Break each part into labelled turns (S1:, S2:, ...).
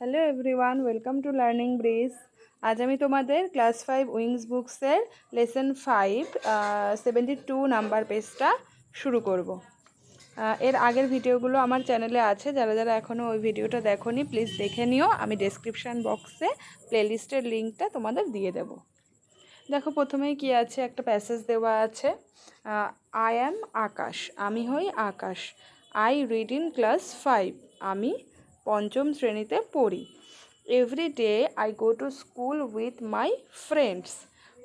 S1: Hello everyone welcome to Learning Bridge আজ আমি তোমাদের class five wings বুকসের lesson five seventy two number পেজটা শুরু করব। এর আগের ভিডিওগুলো আমার চ্যানেলে আছে, যারা যারা এখনও ওই ভিডিওটা দেখোনি প্লিজ দেখে নিও। আমি ডেসক্রিপশান বক্সে প্লেলিস্টের লিঙ্কটা তোমাদের দিয়ে দেবো। দেখো, প্রথমেই কি আছে? একটা প্যাসেজ দেওয়া আছে আই অ্যাম আকাশ আমি হই Akash. I read in class five আমি পঞ্চম শ্রেণীতে পড়ি। Every day I go to school with my friends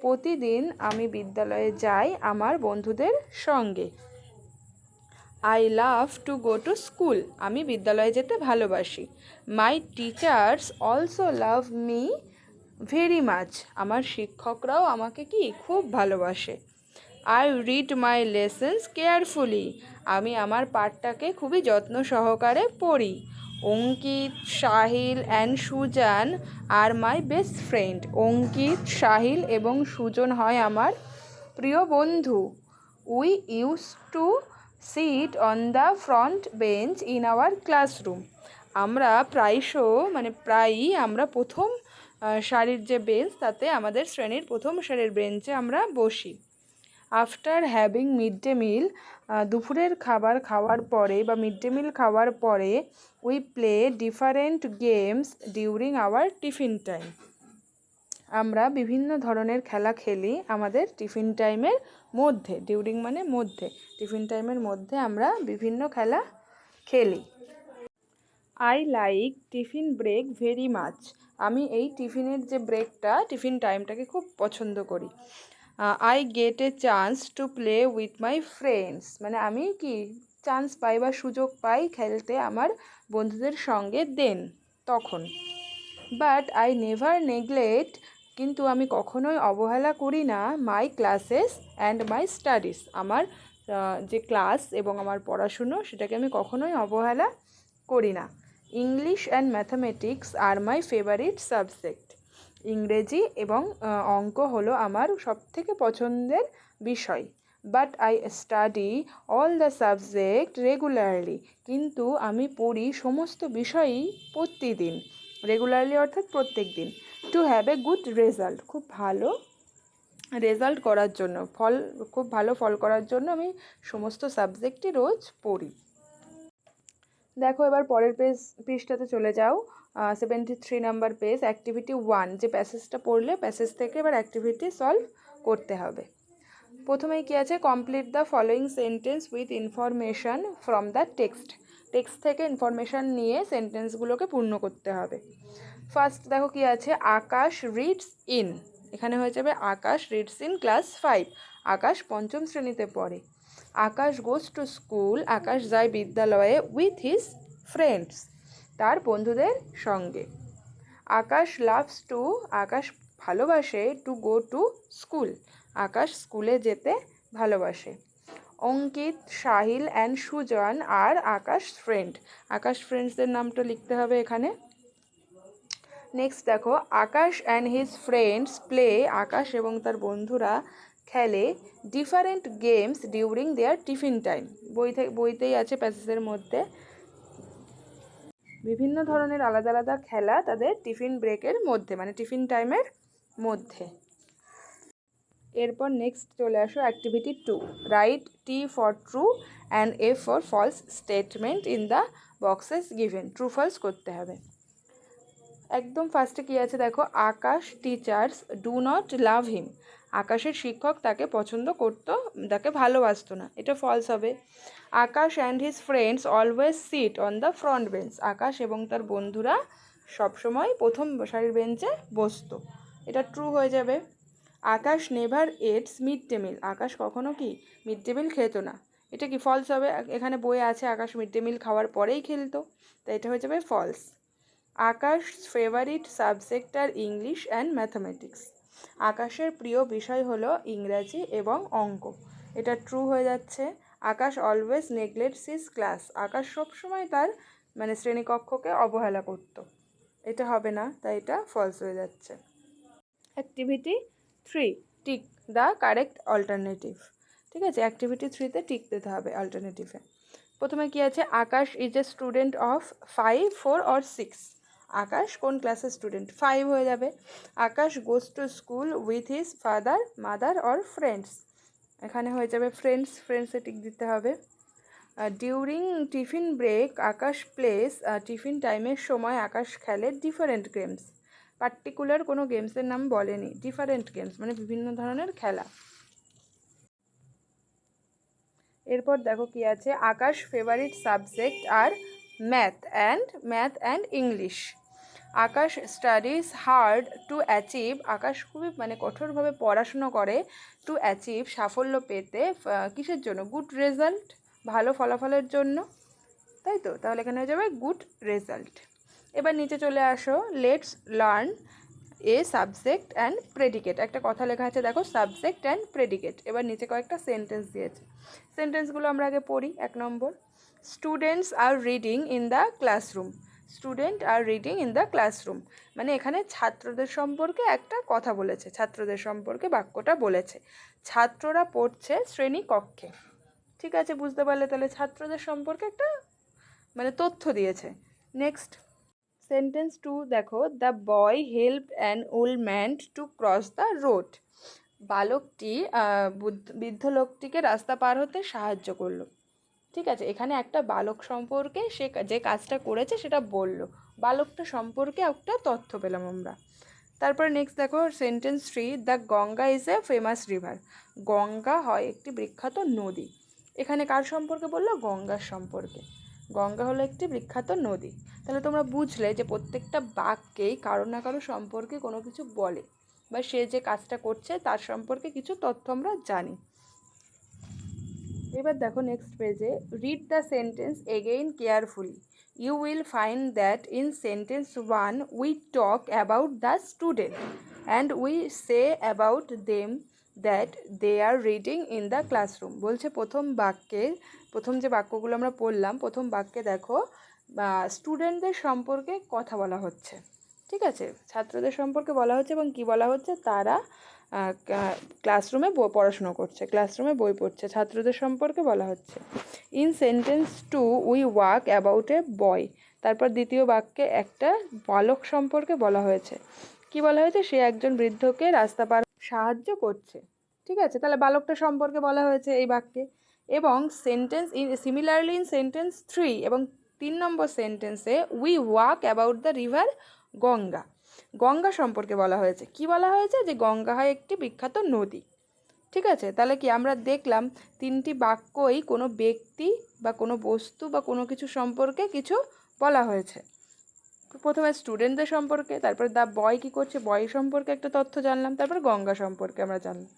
S1: প্রতিদিন আমি বিদ্যালয়ে যাই আমার বন্ধুদের সঙ্গে। I love to go to school আমি বিদ্যালয়ে যেতে ভালোবাসি। My teachers also love me very much আমার শিক্ষকরাও আমাকে কি খুব ভালোবাসে। I read my lessons carefully আমি আমার পাঠটাকে খুবই যত্ন সহকারে পড়ি। Ankit Sahil and Sujan R my best friend Ankit, Sahil এবং সুজন হয় আমার প্রিয় বন্ধু। We use to sit on the front bench in our classroom আমরা প্রায়শ মানে প্রায়ই আমরা প্রথম সারির যে বেঞ্চ তাতে আমাদের শ্রেণির প্রথম সারির বেঞ্চে আমরা বসি। After having mid day meal দুপুরের খাবার খাওয়ার পরে বা মিড ডে মিল খাওয়ার পরে we play different games during our tiffin time আমরা বিভিন্ন ধরনের খেলা খেলি আমাদের টিফিন টাইমের মধ্যে ডিউরিং মানে মধ্যে টিফিন টাইমের মধ্যে আমরা বিভিন্ন খেলা খেলি। I like tiffin break very much আমি এই টিফিনের যে ব্রেকটা টিফিন টাইমটাকে খুব পছন্দ করি। I get a chance to play with my friends মানে আমি কি চান্স পাই বা সুযোগ পাই খেলতে আমার বন্ধুদের সঙ্গে দেন তখন। বাট আই নেভার নেগলেক্ট কিন্তু আমি কখনোই অবহেলা করি না my classes and my studies আমার যে ক্লাস এবং আমার পড়াশুনো, সেটাকে আমি কখনোই অবহেলা করি না। English and mathematics are my favourite subject ইংরেজি এবং অঙ্ক হলো আমার সবথেকে পছন্দের বিষয়। But I study all the subject regularly কিন্তু আমি পড়ি সমস্ত বিষয়ই প্রতিদিন। রেগুলারলি অর্থাৎ প্রত্যেক দিন to have a good result খুব ভালো রেজাল্ট করার জন্য। ফল, খুব ভালো ফল করার জন্য আমি সমস্ত সাবজেক্টই রোজ পড়ি। দেখো এবার পরের পেজ পৃষ্ঠাতে চলে যাও। Seventy three number page activity one যে প্যাসেজটা পড়লে প্যাসেজ থেকে এবার অ্যাক্টিভিটি সলভ করতে হবে। প্রথমেই কি আছে? Complete the following sentence with information from the text text থেকে ইনফরমেশান নিয়ে সেন্টেন্সগুলোকে পূর্ণ করতে হবে। ফার্স্ট দেখো কি আছে? আকাশ রিডস ইন এখানে হয়ে যাবে Akash reads in class five Akash পঞ্চম শ্রেণীতে পড়ে। আকাশ গোস টু স্কুল আকাশ যায় বিদ্যালয়ে উইথ হিজ ফ্রেন্ডস তার বন্ধুদের সঙ্গে। আকাশ লাভস টু আকাশ ভালোবাসে to go to school Akash স্কুলে যেতে ভালোবাসে। Ankit, Sahil and Sujan are Akash friend Akash ফ্রেন্ডসদের নামটা লিখতে হবে এখানে। নেক্সট দেখো, Akash and his friends play Akash এবং তার বন্ধুরা খেলে different games during their tiffin time বই থেকে বইতেই আছে প্যাসেজের মধ্যে। বিভিন্ন ধরনের আলাদা আলাদা খেলা তাদের টিফিন ব্রেকের মধ্যে মানে টিফিন টাইমের মধ্যে। এরপর নেক্সট চলে আসো activity two write T for true and A for false statement in the boxes given true false করতে হবে। একদম ফার্স্টে কী আছে দেখো? Akash teachers do not love him আকাশের শিক্ষক তাকে পছন্দ করতো, তাকে ভালোবাসতো না। এটা ফলস হবে। Akash and his friends always sit on the front bench Akash এবং তার বন্ধুরা সবসময় প্রথম সারির বেঞ্চে বসতো। এটা ট্রু হয়ে যাবে। Akash never eats mid day meal Akash কখনো কি মিড ডে মিল খেতো না। এটা কি ফলস হবে? এখানে বই আছে আকাশ মিড ডে মিল খাওয়ার পরেই খেলতো। তাই এটা হয়ে যাবে false Akash favourite subject are English and mathematics আকাশের প্রিয় বিষয় হলো ইংরাজি এবং অঙ্ক। এটা ট্রু হয়ে যাচ্ছে। Akash always neglects his class Akash সবসময় তার মানে শ্রেণীকক্ষকে অবহেলা করতো। এটা হবে না, তাই এটা ফলস হয়ে যাচ্ছে। Activity three tick the correct alternative ঠিক আছে? অ্যাক্টিভিটি থ্রিতে টিক দিতে হবে অল্টারনেটিভে প্রথমে কি আছে? Akash is a student of five four or six Akash, কোন ক্লাসের স্টুডেন্ট ফাইভ হয়ে যাবে। Akash goes to school with his father mother or friends এখানে হয়ে যাবে ফ্রেন্ডস ফ্রেন্ডসে টিক দিতে হবে। During tiffin break Akash plays tiffin টাইমের সময় আকাশ খেলে ডিফারেন্ট গেমস পার্টিকুলার কোনো গেমসের নাম বলেনি। ডিফারেন্ট গেমস মানে বিভিন্ন ধরনের খেলা। এরপর দেখো কি আছে। Akash favourite subject are math and math and English Akash studies hard to achieve Akash খুবই মানে কঠোরভাবে পড়াশুনো করে টু অ্যাচিভ সাফল্য পেতে কিসের জন্য? গুড রেজাল্ট ভালো ফলাফলের জন্য। তাই তো? তাহলে এখানে হয়ে যাবে গুড রেজাল্ট এবার নিচে চলে আসো। Let's learn a subject and predicate একটা কথা লেখা আছে, দেখো সাবজেক্ট অ্যান্ড প্রেডিকেট এবার নিচে কয়েকটা সেন্টেন্স দিয়েছে। সেন্টেন্সগুলো আমরা আগে পড়ি, এক নম্বর। Students are reading in the classroom student are reading in the classroom মানে এখানে ছাত্রদের সম্পর্কে একটা কথা বলেছে, ছাত্রদের সম্পর্কে বাক্যটা বলেছে। ছাত্ররা পড়ছে শ্রেণি কক্ষে। ঠিক আছে, বুঝতে পারলে তাহলে ছাত্রদের সম্পর্কে একটা মানে তথ্য দিয়েছে। নেক্সট সেন্টেন্স টু দেখো the boy help an old man to cross the road বালকটি বুদ্ধ- বৃদ্ধ লোকটিকে রাস্তা পার হতে সাহায্য করল। ঠিক আছে? এখানে একটা বালক সম্পর্কে সে যে কাজটা করেছে সেটা বলল। বালকটা সম্পর্কে একটা তথ্য পেলাম আমরা। তারপর নেক্সট দেখো sentence three the Ganga is a famous river Ganga হয় একটি বিখ্যাত নদী। এখানে কার সম্পর্কে বলল? গঙ্গার সম্পর্কে। গঙ্গা হলো একটি বিখ্যাত নদী। তাহলে তোমরা বুঝলে যে প্রত্যেকটা বাক্যেই কারও না কারও সম্পর্কে কোনো কিছু বলে বা সে যে কাজটা করছে তার সম্পর্কে কিছু তথ্য আমরা জানি। এবার দেখো নেক্সট পেজে read the sentence again carefully you will find that in sentence one we talk about the student and we say about them that they are reading in the classroom বলছে প্রথম বাক্যে, প্রথম যে বাক্যগুলো আমরা পড়লাম, প্রথম বাক্যে দেখো স্টুডেন্টদের সম্পর্কে কথা বলা হচ্ছে। ঠিক আছে? ছাত্রদের সম্পর্কে বলা হচ্ছে এবং কি বলা হচ্ছে? তারা ক্লাসরুমে পড়াশুনো করছে ক্লাসরুমে বই পড়ছে, ছাত্রদের সম্পর্কে বলা হচ্ছে। In sentence two we walk about a boy তারপর দ্বিতীয় বাক্যে একটা বালক সম্পর্কে বলা হয়েছে। কি বলা হয়েছে? সে একজন বৃদ্ধকে রাস্তা পার সাহায্য করছে। ঠিক আছে? তাহলে বালকটা সম্পর্কে বলা হয়েছে এই বাক্যে। এবং sentence in similarly in sentence three এবং তিন নম্বর সেন্টেন্সে we walk about the river Ganga Ganga সম্পর্কে বলা হয়েছে। কি বলা হয়েছে? যে গঙ্গা হয় একটি বিখ্যাত নদী। ঠিক আছে? তাহলে কি আমরা দেখলাম তিনটি বাক্যই কোনো ব্যক্তি বা কোনো বস্তু বা কোনো কিছু সম্পর্কে কিছু বলা হয়েছে। প্রথমে স্টুডেন্টদের সম্পর্কে, তারপর দ্য বয় কী করছে? বয় সম্পর্কে একটা তথ্য জানলাম, তারপর গঙ্গা সম্পর্কে আমরা জানলাম।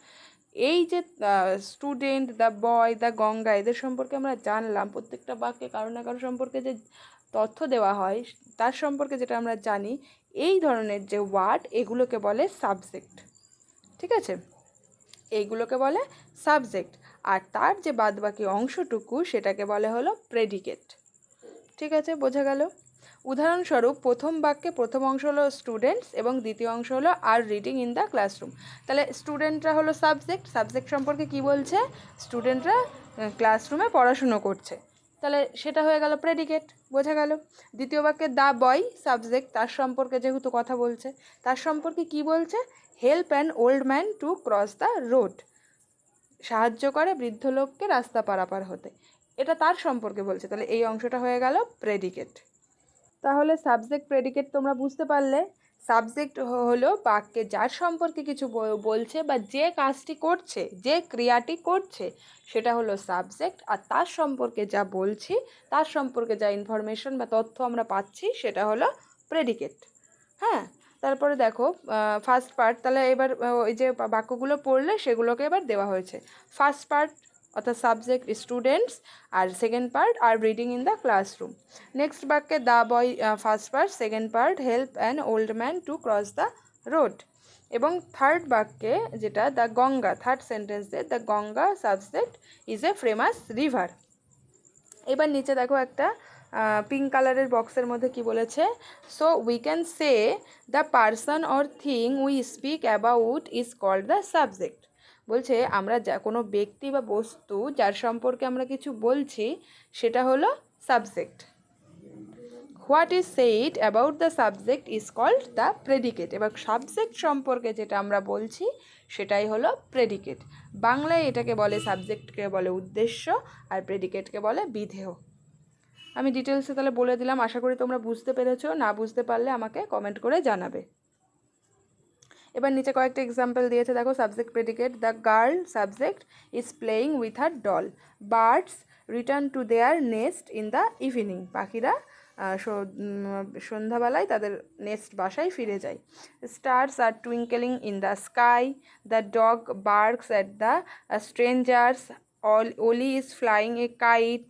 S1: এই যে student the boy the Ganga, এদের সম্পর্কে আমরা জানলাম, প্রত্যেকটা বাক্যে কারও না কারও সম্পর্কে যে তথ্য দেওয়া হয়, তার সম্পর্কে যেটা আমরা জানি এই ধরনের যে ওয়ার্ড এগুলোকে বলে সাবজেক্ট ঠিক আছে? এইগুলোকে বলে সাবজেক্ট আর তার যে বাদবাকি অংশটুকু, সেটাকে বলে হলো প্রেডিকেট ঠিক আছে? বোঝা গেল? উদাহরণস্বরূপ, প্রথম বাক্যে প্রথম অংশ হলো স্টুডেন্টস এবং দ্বিতীয় অংশ হলো are reading in the classroom তাহলে স্টুডেন্টরা হলো সাবজেক্ট সাবজেক্ট সম্পর্কে কি বলছে? স্টুডেন্টরা ক্লাসরুমে পড়াশুনো করছে। তাহলে সেটা হয়ে গেল প্রেডিকেট বোঝা গেল। দ্বিতীয় বাক্যে দ্য বয় সাবজেক্ট তার সম্পর্কে যেহেতু কথা বলছে, তার সম্পর্কে কি বলছে? Help an old man to cross the road সাহায্য করে বৃদ্ধ লোককে রাস্তা পারাপার হতে। এটা তার সম্পর্কে বলছে, তাহলে এই অংশটা হয়ে গেল প্রেডিকেট তাহলে সাবজেক্ট প্রেডিকেট তোমরা বুঝতে পারলে সাবজেক্ট হলো বাক্যে যার সম্পর্কে কিছু বলছে বা যে কাজটি করছে, যে ক্রিয়াটি করছে, সেটা হলো সাবজেক্ট। আর তার সম্পর্কে যা বলছি, তার সম্পর্কে যা ইনফরমেশন বা তথ্য আমরা পাচ্ছি, সেটা হলো প্রেডিকেট হ্যাঁ? তারপরে দেখো ফার্স্ট পার্ট তাহলে এবার ওই যে বাক্যগুলো পড়লে সেগুলোকে এবার দেওয়া হয়েছে। ফার্স্ট পার্ট অর্থাৎ subject students are second part are reading in the classroom next বাক্যে the boy first part second part help an old man to cross the road এবং থার্ড বাক্যে যেটা দ্য গঙ্গা থার্ড সেন্টেন্স সেন্টেন্সে the Ganga subject is a famous river এবার নিচে দেখো একটা pink কালারের বক্সের মধ্যে কি বলেছে? So we can say the person or thing we speak about is called the subject বলছে, আমরা যা, কোনো ব্যক্তি বা বস্তু যার সম্পর্কে আমরা কিছু বলছি, সেটা হলো subject what is said about the subject is called the predicate এবার সাবজেক্ট সম্পর্কে যেটা আমরা বলছি, সেটাই হলো প্রেডিকেট বাংলায় এটাকে বলে সাবজেক্টকে বলে উদ্দেশ্য, আর প্রেডিকেটকে বলে বিধেয়। আমি ডিটেলসে তাহলে বলে দিলাম। আশা করি তোমরা বুঝতে পেরেছ। না বুঝতে পারলে আমাকে কমেন্ট করে জানাবে। এবার নিচে কয়েকটা এক্সাম্পল দিয়েছে, দেখো subject predicate the girl subject is playing with her doll birds return to their nest in the evening পাখিরা সন্ধ্যাবেলায় তাদের নেস্ট বাসায় ফিরে যায়। Stars are twinkling in the sky the dog barks at the strangers all Ollie is flying a kite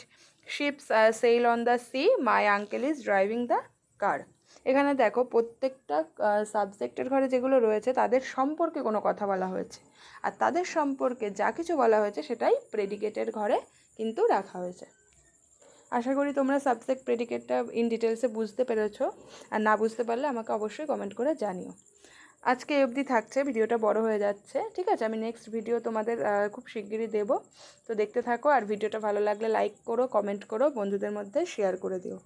S1: ships sail on the sea my uncle is driving the car এখানে দেখো প্রত্যেকটা সাবজেক্টের ঘরে যেগুলো রয়েছে, তাদের সম্পর্কে কোনো কথা বলা হয়েছে। আর তাদের সম্পর্কে যা কিছু বলা হয়েছে, সেটাই প্রেডিকেটের ঘরে কিন্তু রাখা হয়েছে। আশা করি তোমরা সাবজেক্ট প্রেডিকেটটা ইন ডিটেলসে বুঝতে পেরেছ। আর না বুঝতে পারলে আমাকে অবশ্যই কমেন্ট করে জানিও। আজকে অবধি থাকছে, ভিডিওটা বড় হয়ে যাচ্ছে, ঠিক আছে? আমি নেক্সট ভিডিও তোমাদের খুব শিগগিরই দেবো। তো দেখতে থাকো, আর ভিডিওটা ভালো লাগলে লাইক করো কমেন্ট করো, বন্ধুদের মধ্যে শেয়ার করে দিও।